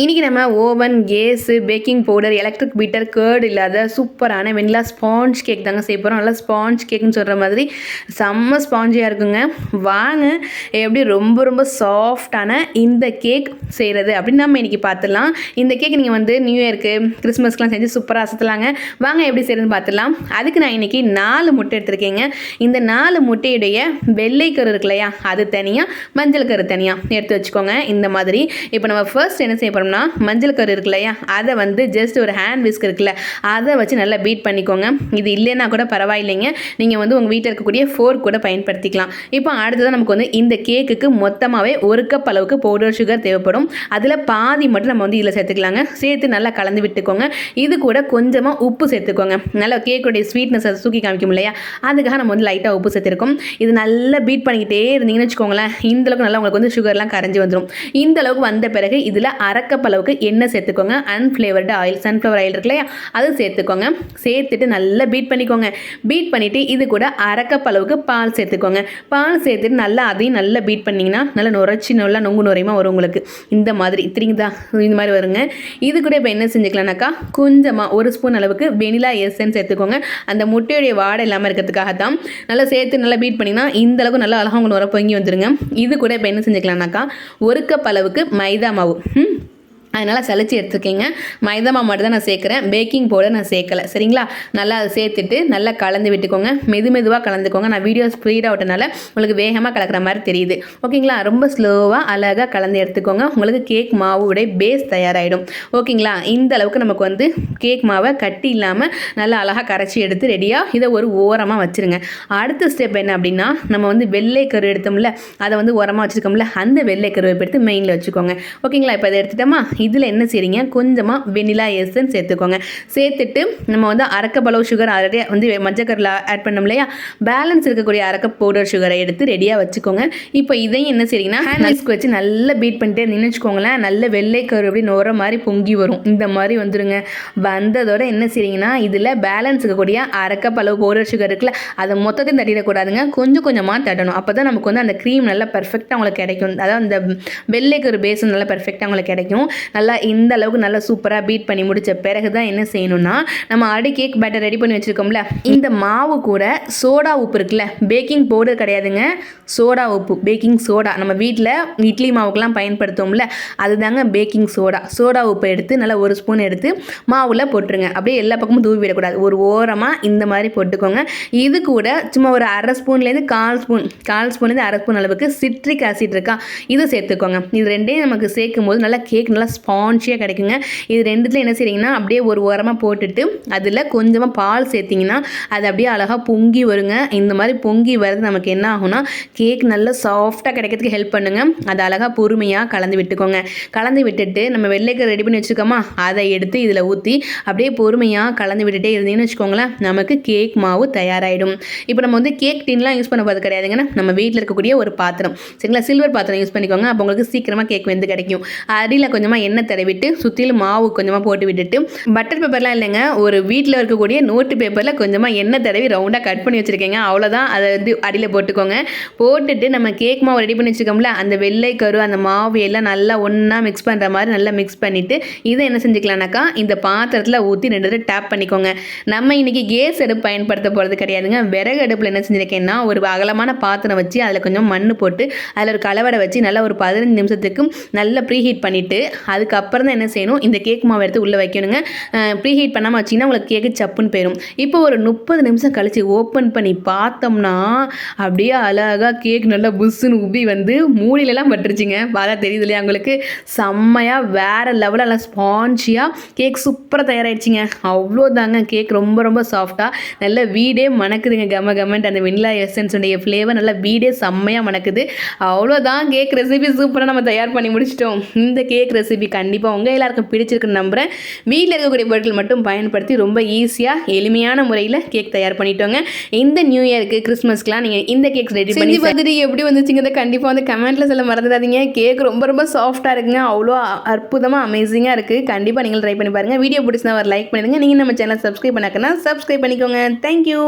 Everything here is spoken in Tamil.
இன்றைக்கி நம்ம oven gas baking powder electric beater curd இல்லாத சூப்பரான வெண்ணிலா ஸ்பாஞ்ச் கேக் தாங்க செய்ய போகிறோம் நல்லா ஸ்பாஞ்ச் கேக்னு சொல்கிற மாதிரி செம்ம ஸ்பாஞ்சியாக இருக்குங்க. வாங்க எப்படி ரொம்ப ரொம்ப சாஃப்டான இந்த கேக் செய்கிறது அப்படின்னு நம்ம இன்றைக்கி பார்த்துடலாம். இந்த கேக் நீங்கள் வந்து நியூ இயர்க்கு கிறிஸ்மஸ்க்கெலாம் செஞ்சு சூப்பராக அசத்தலாங்க. வாங்க எப்படி செய்கிறதுன்னு பார்த்துடலாம். அதுக்கு நான் இன்றைக்கி நாலு முட்டை எடுத்திருக்கேங்க. இந்த நாலு முட்டையுடைய வெள்ளை கரு இருக்கு இல்லையா அது தனியாக மஞ்சள் கரு தனியாக எடுத்து வச்சுக்கோங்க. இந்த மாதிரி. இப்போ நம்ம ஃபர்ஸ்ட் என்ன செய்ய போகிறோம்னா மஞ்சள் கரு இருக்கு இல்லையா அதை வந்து ஜஸ்ட் ஒரு ஹேண்ட் விஸ்க் இருக்குல்ல அதை வச்சு நல்லா பீட் பண்ணிக்கோங்க. இது இல்லைன்னா கூட பரவாயில்லைங்க. நீங்கள் வந்து உங்கள் வீட்டில் இருக்கக்கூடிய ஃபோர்க் கூட பயன்படுத்திக்கலாம். இப்போ அடுத்ததான் நமக்கு வந்து இந்த கேக்குக்கு மொத்தமாகவே ஒரு கப் அளவுக்கு பவுடர் சுகர் தேவைப்படும். அதில் பாதி மட்டும் நம்ம வந்து இதில் சேர்த்துக்கலாங்க. சேர்த்து நல்லா கலந்து விட்டுக்கோங்க. இது கூட கொஞ்சமாக உப்பு சேர்த்துக்கோங்க. நல்லா கேக்குடைய ஸ்வீட்னஸ் தூக்கி காமிக்கும் இல்லையா அதுக்காக நம்ம வந்து லைட்டாக உப்பு சேர்த்துருக்கோம். இது நல்லா பீட் பண்ணிக்கிட்டே இருந்தீங்கன்னு வச்சுக்கோங்களேன் இந்தளவுக்கு நல்லா உங்களுக்கு வந்து சுகர்லாம் கரைஞ்சி வந்துடும் இந்த அளவுக்கு வந்த பிறகு இதில் அரை கப் அளவுக்கு எண்ணெய் சேர்த்துக்கோங்க. அன்ஃப்ளேவர்டு ஆயில் சன்ஃப்ளவர் ஆயில் இருக்கு இல்லையா? அது சேர்த்துக்கோங்க. சேர்த்துட்டு நல்லா பீட் பண்ணிக்கோங்க. பீட் பண்ணிவிட்டு இது கூட அரை கப் அளவுக்கு பால் சேர்த்துக்கோங்க. பால் சேர்த்துட்டு நல்லா அதையும் நல்லா பீட் பண்ணிங்கன்னா நல்லா நுரைச்சி நல்லா நொங்கு நுரையுமா வரும் உங்களுக்கு. இந்த மாதிரி தெரியுதா? இந்த மாதிரி வருங்க. இது கூட இப்போ என்ன செஞ்சுக்கலாம்னாக்கா கொஞ்சமாக ஒரு ஸ்பூன் அளவுக்கு வெனிலா எசன்ஸ் சேர்த்துக்கோங்க. அந்த முட்டையுடைய வாடை இல்லாமல் இருக்கிறதுக்காக தான் நல்லா சேர்த்து நல்லா பீட் பண்ணிங்கன்னா இந்த அளவுக்கு நல்லா அழகாக உங்க நுர பொங்கி வந்துருங்க. இது கூட இப்போ என்ன செஞ்சுக்கலாம்னாக்கா ஒரு கப் அளவுக்கு மைதா மாவு. ம்? அதனால் சளிச்சு எடுத்துருக்கீங்க. மைதா மாவு மட்டும் தான் நான் சேர்க்குறேன். பேக்கிங் பவுடர் நான் சேர்க்கலை. சரிங்களா? நல்லா அதை சேர்த்துட்டு நல்லா கலந்து விட்டுக்கோங்க. மெது மெதுவாக கலந்துக்கோங்க. நான் வீடியோ ஸ்பீடாக விட்டனால உங்களுக்கு வேகமாக கலக்கிற மாதிரி தெரியுது. ஓகேங்களா ரொம்ப ஸ்லோவாக அழகாக கலந்து எடுத்துக்கோங்க. உங்களுக்கு கேக் மாவுடைய பேஸ் தயாராகிடும் ஓகேங்களா இந்த அளவுக்கு நமக்கு வந்து கேக் மாவை கட்டி இல்லாமல் நல்லா அழகாக கரைச்சி எடுத்து ரெடியாக இதை ஒரு ஓரமாக வச்சுருங்க. அடுத்த ஸ்டெப் என்ன அப்படின்னா நம்ம வந்து வெள்ளை கரு எடுத்தோம்ல அதை வந்து ஓரமாக வச்சுருக்கோம்ல அந்த வெள்ளை கருவை எடுத்து மெயினில் வச்சுக்கோங்க. ஓகேங்களா இப்போ அதை எடுத்துட்டோமா? இதில் என்ன செய்றீங்க? கொஞ்சமாக வெனிலா எசன்ஸ் சேர்த்துக்கோங்க. சேர்த்துட்டு நம்ம வந்து அரைக்கப் அளவு சுகர் ஆல்ரெடி வந்து மஞ்சக்கரில் ஆட் பண்ணோம் இல்லையா? பேலன்ஸ் இருக்கக்கூடிய அரைக்கப் பவுடர் சுகரை எடுத்து ரெடியாக வச்சுக்கோங்க. இப்போ இதையும் என்ன செய்றீங்கன்னா ஹேண்ட் வச்சு நல்லா பீட் பண்ணிட்டே இருந்தீங்கன்னு வச்சுக்கோங்களேன். நல்ல வெள்ளை கரு அப்படி நோற மாதிரி பொங்கி வரும். இந்த மாதிரி வந்துருங்க. வந்ததோட என்ன செய்றீங்கன்னா இதில் பேலன்ஸ் இருக்கக்கூடிய அரைக்கப் அளவு பவுடர் சுகர் இருக்குல்ல அதை மொத்தத்தையும் தட்டிடக்கூடாதுங்க. கொஞ்சம் கொஞ்சமாக தட்டணும். அப்போ தான் நமக்கு வந்து அந்த க்ரீம் நல்லா பர்ஃபெக்டாக உங்களுக்கு கிடைக்கும். அதாவது அந்த வெள்ளை கரு பேஸும் நல்லா பர்ஃபெக்டாக உங்களுக்கு கிடைக்கும். நல்லா இந்த அளவுக்கு நல்லா சூப்பராக பீட் பண்ணி முடித்த பிறகு தான் என்ன செய்யணும்னா நம்ம அடி கேக் பேட்டர் ரெடி பண்ணி வச்சுருக்கோம்ல இந்த மாவு கூட சோடா உப்பு இருக்குல்ல பேக்கிங் பவுடர் கிடையாதுங்க. சோடா உப்பு பேக்கிங் சோடா நம்ம வீட்டில் இட்லி மாவுக்கெல்லாம் பயன்படுத்துவோம்ல அதுதாங்க பேக்கிங் சோடா சோடா உப்பு எடுத்து நல்லா ஒரு ஸ்பூன் எடுத்து மாவில் போட்டுருங்க. அப்படியே எல்லா பக்கமும் தூவி விடக்கூடாது. ஒரு ஓரமாக இந்த மாதிரி போட்டுக்கோங்க. இது கூட சும்மா ஒரு அரை ஸ்பூன்லேருந்து கால் ஸ்பூன் கால் ஸ்பூன்லேருந்து அரை ஸ்பூன் அளவுக்கு சிட்ரிக் ஆசிட் இருக்கா இது சேர்த்துக்கோங்க. இது ரெண்டையும் நமக்கு சேர்க்கும் போது நல்லா கேக் நல்லா ஸ்பான்ஜியாக கிடைக்குங்க. இது ரெண்டுத்தில் என்ன செய்கிறீங்கன்னா அப்படியே ஒரு உரமாக போட்டுட்டு அதில் கொஞ்சமாக பால் சேர்த்திங்கன்னா அது அப்படியே அழகாக பொங்கி வருங்க. இந்த மாதிரி பொங்கி வர்றது நமக்கு என்ன ஆகும்னா கேக் நல்லா சாஃப்டாக கிடைக்கிறதுக்கு ஹெல்ப் பண்ணுங்க. அதை அழகாக பொறுமையாக கலந்து விட்டுக்கோங்க. கலந்து விட்டுட்டு நம்ம வெள்ளைக்கு ரெடி பண்ணி வச்சுருக்கோமா அதை எடுத்து இதில் ஊற்றி அப்படியே பொறுமையாக கலந்து விட்டுட்டே இருந்தீங்கன்னு வச்சுக்கோங்களேன் நமக்கு கேக் மாவு தயாராகிடும் இப்போ நம்ம வந்து கேக் டின்லாம் யூஸ் பண்ண போகிறது கிடையாதுங்கன்னா நம்ம வீட்டில் இருக்கக்கூடிய ஒரு பாத்திரம். சரிங்களா? சில்வர் பாத்திரம் யூஸ் பண்ணிக்கோங்க. அப்போ உங்களுக்கு சீக்கிரமாக கேக் வந்து கிடைக்கும். அடியில் கொஞ்சமாக எண்ணெய் தடவிட்டு சுற்றிலும் மாவு கொஞ்சமாக போட்டு விட்டுட்டு பட்டர் பேப்பர்லாம் இல்லைங்க ஒரு வீட்டில் இருக்கக்கூடிய நோட்டு பேப்பரில் கொஞ்சமாக எண்ணெய் தடவி ரவுண்டாக கட் பண்ணி வச்சுருக்கேங்க. அவ்வளோதான் அதை வந்து அடியில் போட்டுக்கோங்க. போட்டுட்டு நம்ம கேக் மாவு ரெடி பண்ணி வச்சுருக்கோம்ல அந்த வெள்ளை கரு அந்த மாவு எல்லாம் நல்லா ஒன்றா மிக்ஸ் பண்ணுற மாதிரி நல்லா மிக்ஸ் பண்ணிவிட்டு இதை என்ன செஞ்சுக்கலாம்னாக்கா இந்த பாத்திரத்தில் ஊற்றி ரெண்டு தடவை டேப் பண்ணிக்கோங்க. நம்ம இன்றைக்கி கேஸ் அடுப்பு பயன்படுத்த போகிறது கிடையாதுங்க. விறகு அடுப்பில் என்ன செஞ்சுருக்கேன்னா ஒரு அகலமான பாத்திரம் வச்சு அதில் கொஞ்சம் மண் போட்டு அதில் ஒரு கலவடை வச்சு நல்லா ஒரு பதினஞ்சு நிமிஷத்துக்கு நல்லா ப்ரீஹீட் பண்ணிவிட்டு அது அதுக்கப்புறம் தான் என்ன செய்யணும்? இந்த கேக் மாவு எடுத்து உள்ளே வைக்கணுங்க. ப்ரீஹீட் பண்ணாமல் வச்சிங்கன்னா உங்களுக்கு கேக்கு சப்புன்னு போயிடும் இப்போ ஒரு முப்பது நிமிஷம் கழித்து ஓப்பன் பண்ணி பார்த்தோம்னா அப்படியே அழகாக கேக் நல்லா புஷ்ஷுன்னு உப்பி வந்து மூடியிலலாம் பட்டுருச்சுங்க. பார்த்தா தெரியுது இல்லையா உங்களுக்கு? செம்மையாக வேறு லெவலில் நல்லா ஸ்பான்ஜியாக கேக் சூப்பராக தயாராகிடுச்சிங்க அவ்வளோதாங்க கேக் ரொம்ப ரொம்ப சாஃப்டாக நல்ல வீடே மணக்குதுங்க. கம கமெண்ட் அந்த வெண்ணிலா எசன்ஸுடைய ஃப்ளேவர் நல்லா வீடே செம்மையாக மணக்குது. அவ்வளோதான் கேக் ரெசிபி சூப்பராக நம்ம தயார் பண்ணி முடிச்சிட்டோம். இந்த கேக் ரெசிபி கண்டிப்பாக உங்கள் எல்லாருக்கும் பிடிச்சிருக்குன்னு நம்புகிறேன் வீட்டில் இருக்கக்கூடிய பொருட்கள் மட்டும் பயன்படுத்தி ரொம்ப ஈஸியாக எளிமையான முறையில் கேக் தயார் பண்ணிட்டோங்க. இந்த நியூ இயருக்கு கிறிஸ்மஸ்க்குலாம் நீங்கள் இந்த கேக்ஸ் ரெடி பண்ணி பார்த்துட்டு எப்படி வந்துச்சுங்கிறத கண்டிப்பாக வந்து கமெண்ட்டில் சொல்ல மறந்துடாதீங்க. கேக் ரொம்ப ரொம்ப சாஃப்டாக இருக்குங்க. அவ்வளோ அற்புதமாக அமேசிங்காக இருக்குது கண்டிப்பாக நீங்கள் ட்ரை பண்ணி பாருங்கள் வீடியோ பிடிச்சினா ஒரு லைக் பண்ணிடுங்க. நீங்கள் நம்ம சேனல் சப்ஸ்கிரைப் பண்ணாக்கன்னா சப்ஸ்கிரைப் பண்ணிக்கோங்க. Thank you